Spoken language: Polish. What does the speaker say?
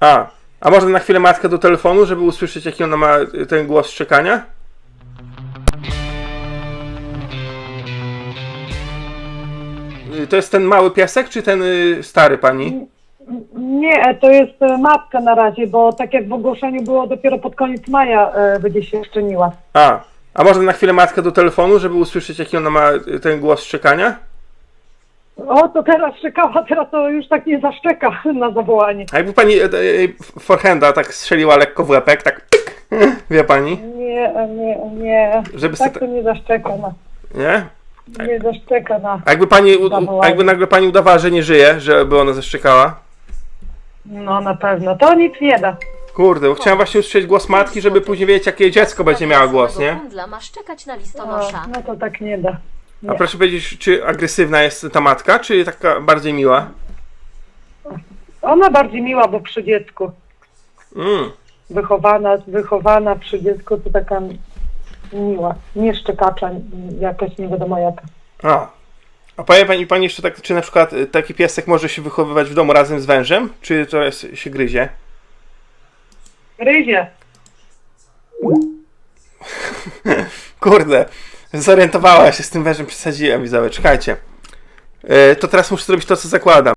A, a można na chwilę matkę do telefonu, żeby usłyszeć, jaki ona ma y, ten głos szczekania? Y, To jest ten mały piesek, czy ten y, stary pani? Nie, to jest e, matka na razie, bo tak jak w ogłoszeniu było, dopiero pod koniec maja e, będzie się szczeniła. A, a można na chwilę matkę do telefonu, żeby usłyszeć, jaki ona ma ten głos szczekania? O, to teraz szczekała, teraz to już tak nie zaszczeka na zawołanie. A jakby pani y, y, forehanda tak strzeliła lekko w łepek, tak pyk, wie pani? Nie, nie, nie. Żeby Tak to nie zaszczeka na. Nie? Nie zaszczeka na. A jakby pani, u- u- Zawołanie. a jakby nagle pani udawała, że nie żyje, żeby ona zaszczekała? No na pewno. To nic nie da. Kurde, bo chciałem właśnie usłyszeć głos matki, żeby później wiedzieć, jakie dziecko będzie miało głos, nie? Kundla ma szczekać na No, listonosza. no to tak nie da. A proszę powiedzieć, czy agresywna jest ta matka, czy taka bardziej miła? Ona bardziej miła, bo przy dziecku. Mm. Wychowana, wychowana przy dziecku to taka miła. Nie szczekacza jakaś nie wiadomo jaka. A. A powie pani, pani jeszcze tak, czy na przykład y, taki piesek może się wychowywać w domu razem z wężem, czy to jest, się gryzie? Gryzie. Kurde, zorientowała się z tym wężem, przesadziłem, widzowie, czekajcie. Y, to teraz muszę zrobić to, co zakładam.